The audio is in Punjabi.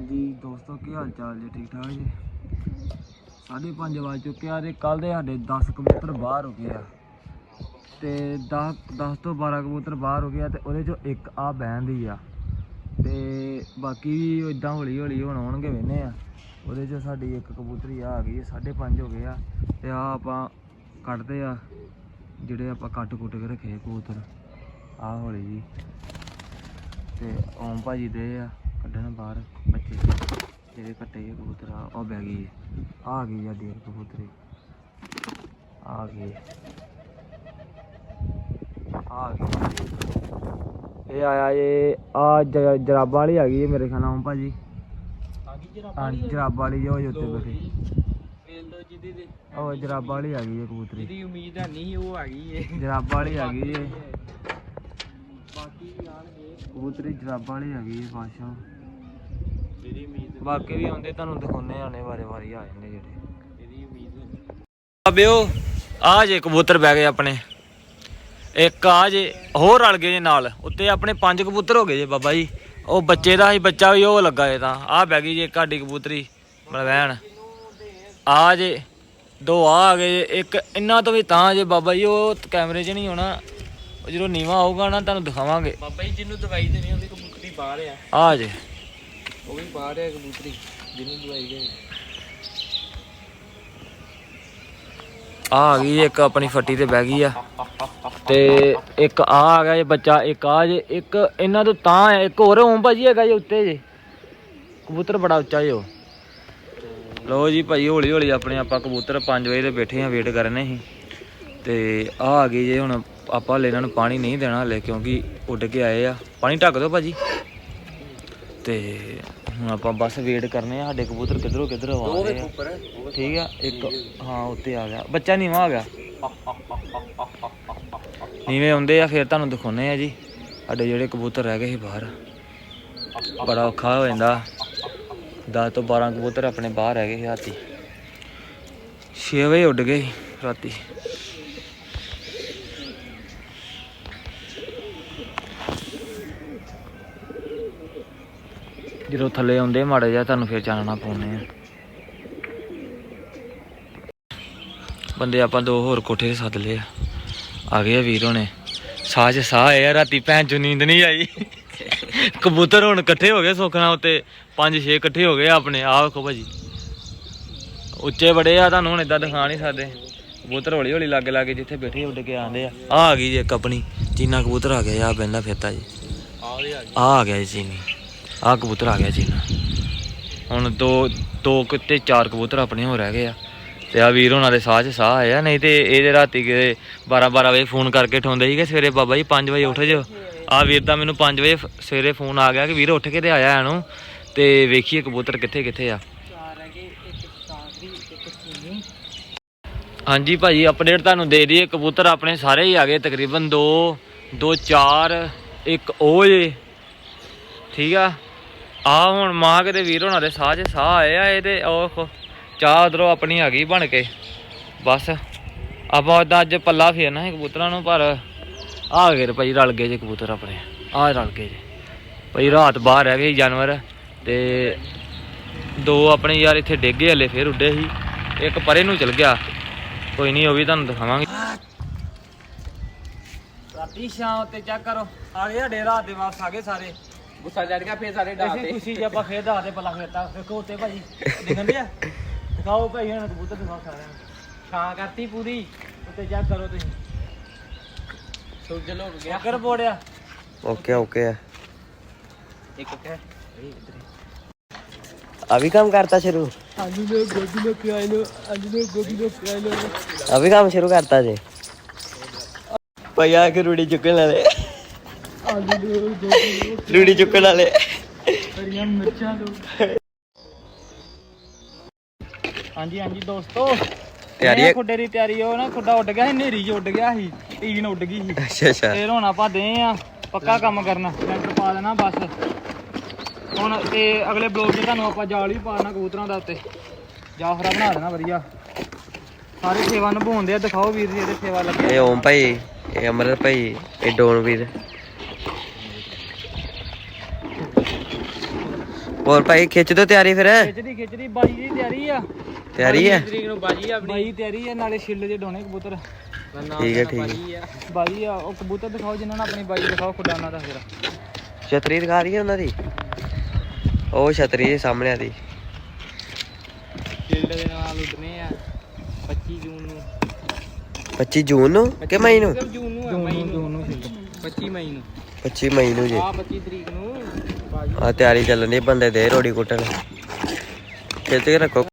ਹਾਂਜੀ ਦੋਸਤੋ ਕੀ ਹਾਲ ਚਾਲ ਜੀ? ਠੀਕ ਠਾਕ ਜੀ? ਸਾਢੇ ਪੰਜ ਵੱਜ ਚੁੱਕਿਆ ਆ ਤੇ ਕੱਲ ਦੇ ਸਾਡੇ 10 ਕਬੂਤਰ ਬਾਹਰ ਹੋ ਗਏ ਆ। ਤੇ 10 10 ਤੋਂ 12 ਕਬੂਤਰ ਬਾਹਰ ਹੋ ਗਏ ਤੇ ਉਹਦੇ ਚੋਂ ਇੱਕ ਆ ਬਹਿੰਦੀ ਆ। ਤੇ ਬਾਕੀ ਵੀ ਇਦਾਂ ਹੌਲੀ ਹੌਲੀ ਹੁਣ ਆਉਣਗੇ ਵੇਨੇ ਆ। ਉਹਦੇ ਚੋਂ ਸਾਡੀ ਇੱਕ ਕਬੂਤਰੀ ਆ ਆ ਗਈ ਹੈ, ਸਾਢੇ ਪੰਜ ਹੋ ਗਏ ਆ। ਤੇ ਆ ਆਪਾਂ ਕੱਢਦੇ ਆ ਜਿਹੜੇ ਆਪਾਂ ਕੱਟ ਕੁੱਟ ਕੇ ਰੱਖੇ ਕਬੂਤਰ। ਆ ਹੌਲੀ ਜੀ। ਤੇ ਓਮ ਭਾਜੀ ਦੇ ਆ ਕੱਢਣ ਬਾਹਰ। ਜਿਹੜੇ ਕੱਟੇ ਆ ਕਬੂਤਰ ਆ ਉਹ ਬਹਿ ਗਈ। ਆ ਗਈ ਸਾਡੀ ਇੱਕ ਕਬੂਤਰੀ। ਆ ਗਈ। ਆ ਗਈ। ਇਹ ਆਇਆ ਇਹ ਆ ਜਰਾਬਾਂ ਵਾਲੀ ਆ ਗਈ ਮੇਰੇ ਖਿਆਲ ਨਾਲ ਭਾਜੀ। ਆ ਗਈ ਜਰਾਬਾਂ ਵਾਲੀ? ਜੋ। ਉੱਤੇ ਬੈਠੀ ਉਹ ਜਰਾਬਾਂ ਵਾਲੀ ਆ ਗਈ ਹੈ ਕਬੂਤਰੀ। ਜਿਹਦੀ ਉਮੀਦ ਹੈ ਨਹੀਂ ਉਹ ਆ ਗਈ ਏ। ਜਰਾਬਾਂ ਵਾਲੀ ਆ ਗਈ ਹੈ ਬਾਕੀ ਆਣਗੇ ਕਬੂਤਰੀ ਜਰਾਬਾਂ ਵਾਲੀ ਆ ਗਈ ਬਾਦਸ਼ਾਹ। ਉਮੀਦ ਬਾਕੀ ਵੀ ਆਉਂਦੇ ਤੁਹਾਨੂੰ ਦਿਖਾਉਣੇ ਆਣੇ ਵਾਰੇ ਵਾਰੀ ਆ ਜਾਂਦੇ ਜਿਹੜੇ। ਜਿਹਦੀ ਉਮੀਦ ਅਬਿਓ ਆ। ਜੇ ਕਬੂਤਰ ਬਹਿ ਗਏ ਆਪਣੇ। ਇੱਕ ਆ ਜੇ ਹੋਰ ਰਲ ਗਏ ਜੇ ਨਾਲ। ਉੱਤੇ ਆਪਣੇ ਪੰਜ ਕਬੂਤਰ ਹੋ ਗਏ ਜੇ ਬਾਬਾ ਜੀ। ਉਹ ਬੱਚੇ ਦਾ ਹੀ ਬੱਚਾ ਵੀ ਉਹ ਲੱਗਾ ਏ ਤਾਂ। ਆ ਬਹਿ ਗਈ ਜੇ ਕਾਡੀ ਕਬੂਤਰੀ ਮਲਵੈਣ ਆ ਜੇ ਦੋ ਆ ਆ ਗਏ ਜੇ। ਇੱਕ ਇਹਨਾਂ ਤੋਂ ਵੀ ਤਾਂ ਜੇ ਬਾਬਾ ਜੀ ਉਹ ਕੈਮਰੇ 'ਚ ਨਹੀਂ ਆਉਣਾ ਉਹ ਜਦੋਂ ਨੀਵਾ ਆਊਗਾ ਨਾ ਤੁਹਾਨੂੰ ਦਿਖਾਵਾਂਗੇ। ਬਾਬਾ ਜੀ ਜਿਹਨੂੰ ਦਵਾਈ ਦੇਣੀ ਉਹਦੀ ਕਬੂਤਰੀ ਬਾਹਰ ਆ। ਆ ਜੇ। ਉਹ ਵੀ ਬਾਹਰ ਆ ਕਬੂਤਰੀ ਜਿਹਨੂੰ ਦਵਾਈ ਦੇ ਆ ਆ ਗਈ ਜੇ, ਇੱਕ ਆਪਣੀ ਫੱਟੀ ਤੇ ਬਹਿ ਗਈ ਆ। ਤੇ ਇੱਕ ਆ ਆ ਗਿਆ ਜੇ ਬੱਚਾ, ਇੱਕ ਆ ਜੇ, ਇੱਕ ਇਹਨਾਂ ਤੋਂ ਤਾਂ ਹੈ, ਇੱਕ ਹੋਰ ਓਮ ਭਾਜੀ ਹੈਗਾ ਜੇ ਉੱਤੇ ਜੇ। ਕਬੂਤਰ ਬੜਾ ਉੱਚਾ ਜੇ ਉਹ। ਲੋ ਜੀ ਭਾਈ ਹੌਲੀ ਹੌਲੀ ਆਪਣੇ ਆਪਾਂ ਕਬੂਤਰ 5 ਵਜੇ ਦੇ ਬੈਠੇ ਆ, ਵੇਟ ਕਰਨੇ ਸੀ। ਤੇ ਆ ਆ ਗਈ ਜੇ ਹੁਣ, ਆਪਾਂ ਹਲੇ ਇਹਨਾਂ ਨੂੰ ਪਾਣੀ ਨਹੀਂ ਦੇਣਾ ਹਲੇ, ਕਿਉਂਕਿ ਉੱਡ ਕੇ ਆਏ ਆ। ਪਾਣੀ ਢੱਕ ਦਿਓ ਭਾਜੀ। ਤੇ ਹੁਣ ਆਪਾਂ ਬਸ ਵੇਟ ਕਰਨੇ ਆ ਸਾਡੇ ਕਬੂਤਰ ਕਿੱਧਰੋਂ ਕਿੱਧਰ ਆ ਰਹੇ ਆ। ਠੀਕ ਆ ਇੱਕ ਹਾਂ ਉੱਤੇ ਆ ਗਿਆ। ਬੱਚਾ ਨੀਵਾਂ ਆ ਗਿਆ। ਨੀਵੇਂ ਹੁੰਦੇ ਆ ਫਿਰ ਤੁਹਾਨੂੰ ਦਿਖਾਉਨੇ ਆ ਜੀ। ਸਾਡੇ ਜਿਹੜੇ ਕਬੂਤਰ ਰਹਿ ਗਏ ਸੀ ਬਾਹਰ। ਬੜਾ ਔਖਾ ਹੋ ਜਾਂਦਾ। 10 ਤੋਂ 12 ਕਬੂਤਰ ਆਪਣੇ ਬਾਹਰ ਰਹਿ ਗਏ ਸੀ ਰਾਤੀ। 6 ਵਜੇ ਉੱਡ ਗਏ ਰਾਤੀ। ਜਦੋਂ ਥੱਲੇ ਆਉਂਦੇ ਮਾੜੇ ਜਿਹਾ ਤੁਹਾਨੂੰ ਫਿਰ ਚਾਨਣਾ ਪਾਉਨੇ ਆ। ਬੰਦੇ ਆਪਾਂ ਦੋ ਹੋਰ ਕੋਠੇ ਤੇ ਸੱਦ ਲਏ ਆ। ਆ ਗਏ ਆ ਵੀਰ ਹੋਣੇ। ਸਾਹ 'ਚ ਸਾਹ ਆਇਆ ਰਾਤੀ ਭੈਣ ਚੋਂ ਨੀਂਦ ਨਹੀਂ ਆਈ। ਕਬੂਤਰ ਹੁਣ ਇਕੱਠੇ ਹੋ ਗਏ ਸੁਖਣਾ ਉੱਤੇ ਪੰਜ ਛੇ ਇਕੱਠੇ ਹੋ ਗਏ ਆਪਣੇ। ਆਹ ਵੇਖੋ ਭਾਜੀ। ਉੱਚੇ ਬੜੇ ਆ ਤੁਹਾਨੂੰ ਹੁਣ ਇਦਾਂ ਦਿਖਾ ਨਹੀਂ ਸਕਦੇ। ਕਬੂਤਰ ਹੌਲੀ ਹੌਲੀ ਲੱਗੇ ਲੱਗੇ ਜਿੱਥੇ ਬੈਠੇ ਉੱਡ ਕੇ ਆਉਂਦੇ ਆ। ਆ ਆ ਗਈ ਜੀ ਇੱਕ ਆਪਣੀ। ਚੀਨਾ ਕਬੂਤਰ ਆ ਗਿਆ ਆ ਬੈਂਦਾ ਫਿਰਦਾ ਜੀ। ਆ ਆ ਗਿਆ ਜੀ ਚੀਨੀ। ਆ ਕਬੂਤਰ ਆ ਗਿਆ ਚੀਨਾ ਹੁਣ ਦੋ ਦੋ ਕਿਤੇ ਚਾਰ ਕਬੂਤਰ ਆਪਣੇ ਹੋ ਰਹਿ ਗਏ ਆ। ਤੇ ਆ ਵੀਰ ਉਹਨਾਂ ਦੇ ਸਾਹ 'ਚ ਸਾਹ ਆਇਆ, ਨਹੀਂ ਤੇ ਇਹਦੇ ਰਾਤੀ ਕਿਤੇ 12 12 ਵਜੇ ਫੋਨ ਕਰਕੇ ਠਾਉਂਦੇ ਸੀਗੇ, ਸਵੇਰੇ ਬਾਬਾ ਜੀ 5 ਵਜੇ ਉੱਠ ਜਾਓ। ਆ ਵੀਰ ਦਾ ਮੈਨੂੰ 5 ਵਜੇ ਸਵੇਰੇ ਫੋਨ ਆ ਗਿਆ ਕਿ ਵੀਰ ਉੱਠ ਕੇ ਤੇ ਆਇਆ ਇਹਨੂੰ, ਤੇ ਵੇਖੀਏ ਕਬੂਤਰ ਕਿੱਥੇ ਕਿੱਥੇ ਆ। ਚਾਰ ਹੈਗੇ ਇੱਕ ਹਾਂਜੀ ਭਾਜੀ ਅਪਡੇਟ ਤੁਹਾਨੂੰ ਦੇ ਦਈਏ, ਕਬੂਤਰ ਆਪਣੇ ਸਾਰੇ ਹੀ ਆ ਗਏ, ਤਕਰੀਬਨ 2 2 4 ਇੱਕ ਉਹ ਜੇ। ਠੀਕ ਆ? ਆ ਹੁਣ ਮਾਂ ਕਿਤੇ ਵੀਰ ਹੋਣਾ ਦੇ ਸਾਹ 'ਚ, ਸਾਹ ਆਏ ਆ ਇਹ ਤੇ ਉਹ ਚਾਹ ਉਧਰੋਂ ਆਪਣੀ ਆ ਗਈ ਬਣ ਕੇ। ਬਸ, ਆਪਾਂ ਓਦਾਂ ਅੱਜ ਪੱਲਾ ਫੇਰਨਾ ਹੈ ਕਬੂਤਰਾਂ ਨੂੰ, ਪਰ ਆ ਗਏ ਭਾਈ ਰਲ ਗਏ ਜੇ ਕਬੂਤਰ ਆਪਣੇ। ਆ ਰਲ ਗਏ ਜੇ। ਭਾਈ ਰਾਤ ਬਾਹਰ ਰਹਿ ਗਏ ਜਾਨਵਰ ਤੇ ਦੋ ਆਪਣੇ ਯਾਰ ਇੱਥੇ ਡੇਗੇ ਹਲੇ ਫੇਰ ਉੱਡੇ ਸੀ। ਇੱਕ ਪਰੇ ਨੂੰ ਚਲ ਗਿਆ। ਕੋਈ ਨਹੀਂ, ਉਹ ਵੀ ਤੁਹਾਨੂੰ ਦਿਖਾਵਾਂਗੇ। ਰਾਤੀ ਸ਼ਾਮ ਤੇ ਚੈੱਕ ਕਰੋ। ਆ ਗਏ ਸਾਡੇ ਦੇ ਵਾਪਸ, ਆ ਗਏ ਸਾਰੇ। ਗੁੱਸਾ ਚੜ ਗਿਆ ਫੇਰ ਸਾਰੇ ਇਸੇ ਖੁਸ਼ੀ ਜੇ ਆਪਾਂ ਫੇਰ ਦਾ ਦੇ ਪੱਲਾ ਫੇਰਤਾ ਦੇਖੋ ਉੱਤੇ ਭਾਜੀ ਦਿਖਣ ਦਿਆ ਦਿਖਾਓ ਭਾਈ ਇਹਨਾਂ ਨੂੰ ਕਬੂਤਰ ਦਿਖਾਓ ਸਾਰਿਆਂ ਨੂੰ ਛਾਂ ਕਰਤੀ ਪੂਰੀ ਉੱਤੇ ਚੈੱਕ ਕਰੋ ਤੁਸੀਂ ਸੂਰਜ ਲੋਕ ਗਿਆ ਅਗਰ ਬੋੜਿਆ ओके ओके ਇੱਕ ਹੈ अभी काम करता शुरू ਆਲੂ ਲੋ ਗੋਭੀ ਲੋ ਪਿਆਜ਼ ਲੋ ਆਲੂ ਲੋ ਗੋਭੀ ਲੋ ਪਿਆਜ਼ ਲੋ अभी काम शुरू करता जे भैया के रूढ़ी चुकने वाले ਆਲੂ ਦੋ ਦੋ ਲੂੜੀ ਚੁੱਕਣ ਹਰੀਆਂ ਮਿਰਚਾਂ ਦੋ। ਹਾਂਜੀ ਹਾਂਜੀ ਦੋਸਤੋ ਤਿਆਰੀ ਹੈ? ਖੁੱਡੇ ਦੀ ਤਿਆਰੀ ਉਹ ਨਾ ਖੁੱਡਾ ਉੱਡ ਗਿਆ ਸੀ ਨੇਰੀ ਚ ਉੱਡ ਗਿਆ ਸੀ ਟੀਨ ਉੱਡ ਗਈ ਸੀ। ਅੱਛਾ ਅੱਛਾ। ਫੇਰ ਹੁਣ ਆਪਾਂ ਦੇ ਆ ਪੱਕਾ ਕੰਮ ਕਰਨਾ ਸੈਂਟਰ ਪਾ ਦੇਣਾ ਬਸ। ਹੁਣ ਤੇ ਅਗਲੇ ਬਲੌਗ 'ਚ ਤੁਹਾਨੂੰ ਆਪਾਂ ਜਾਲ ਵੀ ਪਾਣਾ ਕਬੂਤਰਾਂ ਦਾ ਉੱਤੇ। ਜਾਫਰਾ ਬਣਾ ਦੇਣਾ ਵਧੀਆ। ਸਾਰੇ ਸੇਵਾ ਨਿਭਾਉਂਦੇ ਆ ਦਿਖਾਓ ਵੀਰ ਜੀ ਇਹਦੇ ਸੇਵਾ ਲੱਗੇ। ਇਹ ਓਮ ਭਾਈ ਇਹ ਅਮਰਤ ਭਾਈ ਇਹ ਡੋਨ ਵੀਰ। ਹੋਰ ਭਾਈ ਖਿੱਚ ਦੋ ਤਿਆਰੀ ਫਿਰ। ਖਿੱਚਦੀ ਖਿੱਚਦੀ ਬਾਈ ਦੀ ਤਿਆਰੀ ਆ। ਤਿਆਰੀ ਹੈ ਤਰੀਕ ਨੂੰ ਬਾਜੀ ਆਪਣੀ। ਬਾਈ ਤਿਆਰੀ ਆ ਨਾਲੇ ਛਿੱਲ ਜੇ ਡੋਣੇ ਕਬੂਤਰ। ਠੀਕ ਹੈ, ਠੀਕ ਹੈ। ਬਾਜੀ ਆ। ਬਾਈ ਆ ਉਹ ਕਬੂਤਰ ਦਿਖਾਓ ਜਿਨ੍ਹਾਂ ਨੇ ਆਪਣੀ ਬਾਈ ਦਿਖਾਓ ਖੁਦਾਨਾ ਦਾ ਫਿਰ। ਛਤਰੀ ਦਿਖਾ ਰਹੀ ਹੈ ਉਹਨਾਂ ਦੀ। ਉਹ ਛਤਰੀ ਦੇ ਸਾਹਮਣੇ ਆ ਦੀ। ਸ਼ੀਲਡ ਦੇ ਨਾਲ ਉੱਡਨੇ ਆ 25 ਜੂਨ ਨੂੰ। 25 ਜੂਨ ਨੂੰ ਕਿ ਮਈ ਨੂੰ? ਜੂਨ ਨੂੰ ਆ ਮਈ ਨੂੰ। 25 ਮਈ ਨੂੰ। 25 ਮਈ ਨੂੰ ਜੀ। ਆ 25 ਤਰੀਕ ਨੂੰ। ਆ ਤਿਆਰੀ ਚੱਲਣ ਦੀ ਬੰਦੇ ਦੇ ਰੋੜੀ ਕੁੱਟਣ। ਖਿੱਚ ਕੇ ਰੱਖੋ।